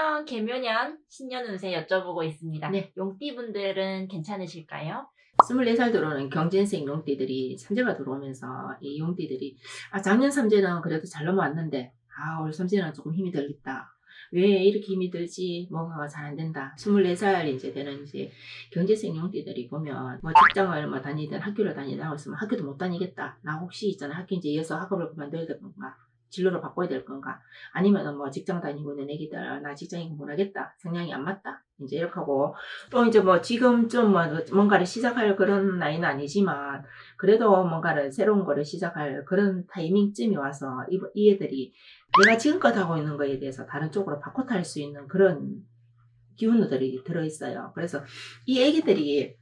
2023년 개묘년 신년 운세 여쭤보고 있습니다. 네. 용띠분들은 괜찮으실까요? 24살 들어오는 경진생 용띠들이 삼재가 들어오면서 이 용띠들이 아 작년 삼재는 그래도 잘 넘어왔는데 아 올 삼재는 조금 힘이 들겠다. 왜 이렇게 힘이 들지? 뭔가가 잘 안 된다. 24살 이제 되는 이제 경제생 용띠들이 보면 뭐 직장을 뭐 다니든 학교를 다니든 하고 있으면 학교도 못 다니겠다. 나 혹시 있잖아 학교 이제 이어서 학업을 그만둬야 될 건가? 진로를 바꿔야 될 건가? 아니면은 뭐 직장 다니고 있는 애기들 나 직장이 못하겠다. 성향이 안 맞다. 이제 이렇게 하고 또 이제 뭐 지금쯤 뭐 뭔가를 시작할 그런 나이는 아니지만 그래도 뭔가를 새로운 거를 시작할 그런 타이밍쯤이 와서 이, 이 애들이 내가 지금껏 하고 있는 거에 대해서 다른 쪽으로 바꿔 탈 수 있는 그런 기운들이 들어 있어요. 그래서 이 애기들이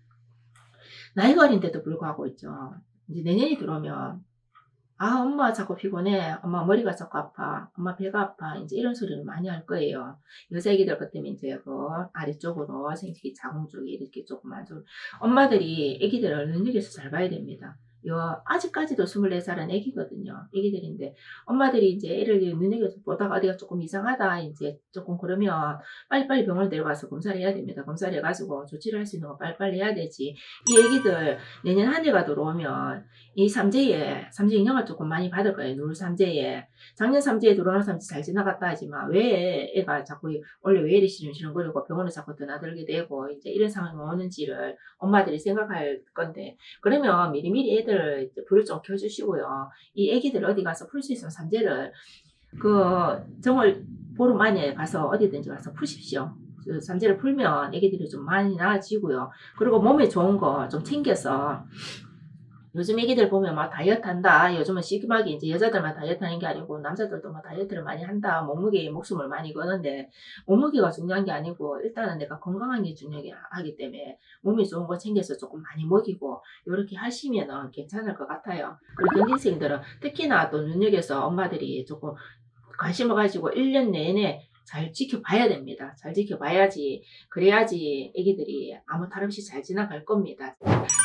나이가 어린데도 불구하고 있죠. 이제 내년이 들어오면 아 엄마 자꾸 피곤해. 엄마 머리가 자꾸 아파. 엄마 배가 아파. 이제 이런 소리를 많이 할 거예요. 여자 애기들 것 때문에 이제 그 아래쪽으로 생식기 자궁 쪽에 이렇게 조금만 좀 엄마들이 애기들을 눈여겨서 잘 봐야 됩니다. 요 아직까지도 24살은 애기거든요. 애기들인데 엄마들이 이제 애를 눈여겨서 보다가 어디가 조금 이상하다 이제 조금 그러면 빨리빨리 병원을 데려가서 검사를 해야 됩니다. 검사를 해가지고 조치를 할 수 있는 거 빨리빨리 해야 되지. 이 애기들 내년 한 해가 들어오면 이 삼재에 삼재 영향을 조금 많이 받을 거예요. 누울 삼재에. 작년 삼재에 들어오는 삼재 잘 지나갔다 하지만 왜 애가 자꾸 원래 왜 이리 시름시름거리고 병원에 자꾸 드나들게 되고 이제 이런 상황이 오는지를 엄마들이 생각할 건데 그러면 미리미리 애들 이제 불을 좀 켜주시고요. 이 애기들 어디 가서 풀 수 있으면 삼재를 그 정월 보름 안에 가서 어디든지 가서 푸십시오. 그 삼재를 풀면 애기들이 좀 많이 나아지고요. 그리고 몸에 좋은 거 좀 챙겨서 요즘 애기들 보면 막 다이어트 한다. 요즘은 시기하게 이제 여자들만 다이어트 하는 게 아니고 남자들도 막 다이어트를 많이 한다. 몸무게에 목숨을 많이 거는데 몸무게가 중요한 게 아니고 일단은 내가 건강한 게 중요하기 때문에 몸이 좋은 거 챙겨서 조금 많이 먹이고 이렇게 하시면은 괜찮을 것 같아요. 그리고 경진생들은 특히나 또 눈여겨서 엄마들이 조금 관심을 가지고 1년 내내 잘 지켜봐야 됩니다. 잘 지켜봐야지 그래야지 애기들이 아무 탈 없이 잘 지나갈 겁니다.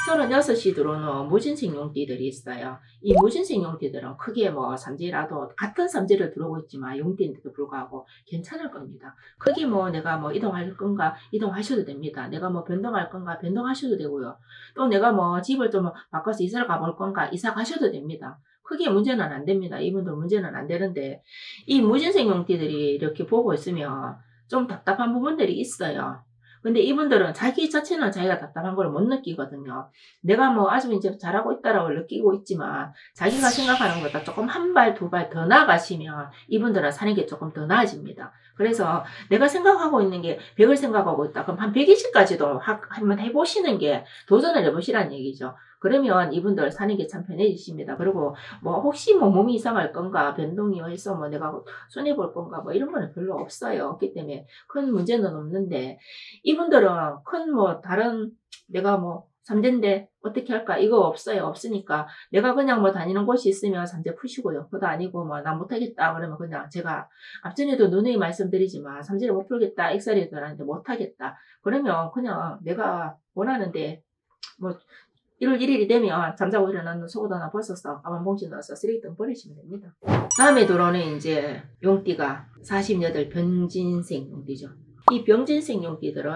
36시 들어오는 무진생 용띠들이 있어요. 이 무진생 용띠들은 크게 뭐 삼재라도 같은 삼재를 들어오고 있지만 용띠인데도 불구하고 괜찮을 겁니다. 크게 뭐 내가 뭐 이동할 건가 이동하셔도 됩니다. 내가 뭐 변동할 건가 변동하셔도 되고요. 또 내가 뭐 집을 좀 바꿔서 이사를 가볼 건가 이사 가셔도 됩니다. 크게 문제는 안 됩니다. 이분들 문제는 안 되는데 이 무진생 용띠들이 이렇게 보고 있으면 좀 답답한 부분들이 있어요. 근데 이분들은 자기 자체는 자기가 답답한 걸 못 느끼거든요. 내가 뭐 아주 이제 잘하고 있다라고 느끼고 있지만 자기가 생각하는 것보다 조금 한 발, 두 발 더 나아가시면 이분들은 사는 게 조금 더 나아집니다. 그래서 내가 생각하고 있는 게 100을 생각하고 있다. 그럼 한 120까지도 한번 해보시는 게 도전을 해보시라는 얘기죠. 그러면 이분들 사는 게 참 편해지십니다. 그리고 뭐 혹시 뭐 몸이 이상할 건가 변동이 해서 뭐 내가 손해 볼 건가 뭐 이런 거는 별로 없어요. 없기 때문에 큰 문제는 없는데 이분들은 큰 뭐 다른 내가 뭐 삼재인데 어떻게 할까 이거 없어요 없으니까 내가 그냥 뭐 다니는 곳이 있으면 삼재 푸시고요 그거 아니고 뭐 나 못하겠다 그러면 그냥 제가 앞전에도 누누이 말씀드리지만 삼재를 못 풀겠다 익살이들한테 못하겠다 그러면 그냥 내가 원하는데 뭐 1월 1일이 되면 잠자고 일어나는 속옷 하나 벗어서 가방 봉지 넣어서 쓰레기통 버리시면 됩니다. 다음에 들어오는 이제 용띠가 48 병진생 용띠죠. 이 병진생 용띠들은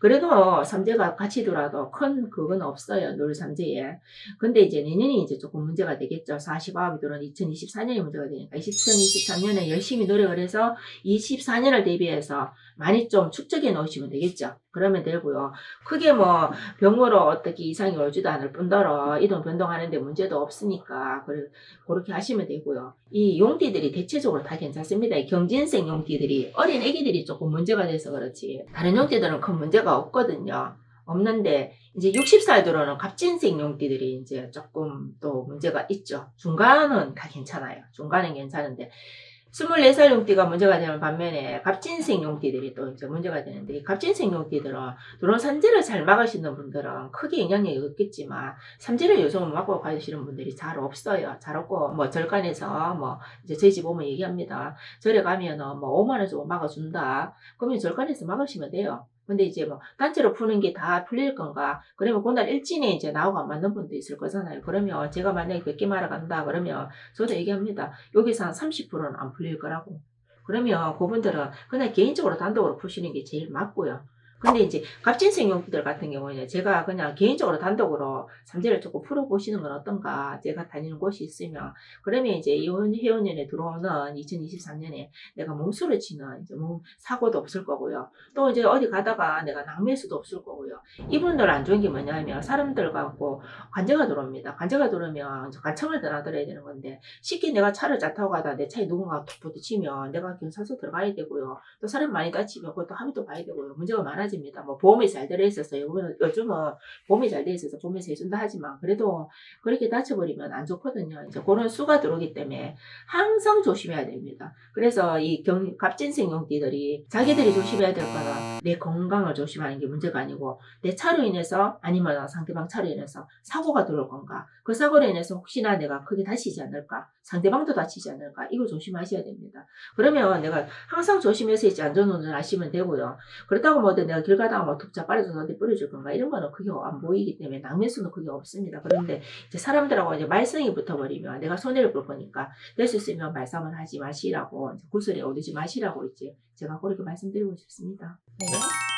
그래도 삼재가 같이 들어도 큰 그건 없어요. 늘 삼재에. 근데 이제 내년이 이제 조금 문제가 되겠죠. 49합이 들어온 2024년이 문제가 되니까 2023년에 열심히 노력을 해서 24년을 대비해서 많이 좀 축적해 놓으시면 되겠죠. 그러면 되고요. 크게 뭐 병으로 어떻게 이상이 오지도 않을 뿐더러 이동 변동하는데 문제도 없으니까 그렇게 하시면 되고요. 이 용띠들이 대체적으로 다 괜찮습니다. 이 경진생 용띠들이 어린 애기들이 조금 문제가 돼서 그렇지 다른 용띠들은 큰 문제가 없거든요. 없는데 이제 60살 들어는 갑진생 용띠들이 이제 조금 또 문제가 있죠. 중간은 다 괜찮아요. 중간은 괜찮은데 24살 용띠가 문제가 되는 반면에 갑진생 용띠들이 또 이제 문제가 되는데 이 갑진생 용띠들은 드론 산재를 잘 막으시는 분들은 크게 영향력이 없겠지만 삼재를 요즘은 막고 가시는 분들이 잘 없어요. 잘 없고 뭐 절간에서 뭐 이제 저희 집 오면 얘기합니다. 절에 가면은 뭐 5만 원 주고 막아준다. 그러면 절간에서 막으시면 돼요. 근데 이제 뭐 단체로 푸는 게 다 풀릴 건가? 그러면 그날 일진에 이제 나오고 안 맞는 분도 있을 거잖아요. 그러면 제가 만약에 100개 말아 간다 그러면 저도 얘기합니다. 여기서 한 30%는 안 풀릴 거라고. 그러면 그분들은 그냥 개인적으로 단독으로 푸시는 게 제일 맞고요. 근데 이제 갑진생 용기들 같은 경우에는 제가 그냥 개인적으로 단독으로 삼재를 조금 풀어보시는 건 어떤가 제가 다니는 곳이 있으면 그러면 이제 이혼 회원년에 들어오는 2023년에 내가 몸수를 치는 이제 몸 사고도 없을 거고요. 또 이제 어디 가다가 내가 낭매 수도 없을 거고요. 이분들 안 좋은 게 뭐냐면 사람들 갖고 관제가 들어옵니다. 관제가 들어오면 관청을 드나들어야 되는 건데 쉽게 내가 차를 잘 타고 가다 내 차에 누군가 툭 부딪히면 내가 경찰서 들어가야 되고요. 또 사람 많이 다치면 그것도 합의도 봐야 되고요. 문제가 많아 집니다. 뭐 보험이 잘 들어 있어서 요즘은, 요즘은 보험이 잘 돼 있어서 보험에서 해준다 하지만 그래도 그렇게 다쳐버리면 안 좋거든요. 이제 그런 수가 들어오기 때문에 항상 조심해야 됩니다. 그래서 이 경, 갑진생 용띠들이 자기들이 조심해야 될 거는 내 건강을 조심하는 게 문제가 아니고 내 차로 인해서 아니면 상대방 차로 인해서 사고가 들어올 건가 그 사고로 인해서 혹시나 내가 크게 다치지 않을까 상대방도 다치지 않을까 이거 조심하셔야 됩니다. 그러면 내가 항상 조심해서 이제 안전운전 하시면 되고요. 그렇다고 뭐 내가 길 가다가 뭐 툭 자 빠져서 어디 뿌려줄 건가 이런 거는 그게 안 보이기 때문에 낭매수는 그게 없습니다. 그런데 이제 사람들하고 이제 말썽이 붙어버리면 내가 손해를 볼 거니까 될 수 있으면 말싸움은 하지 마시라고 구슬에 오르지 마시라고 이제 제가 그렇게 말씀드리고 싶습니다. 네.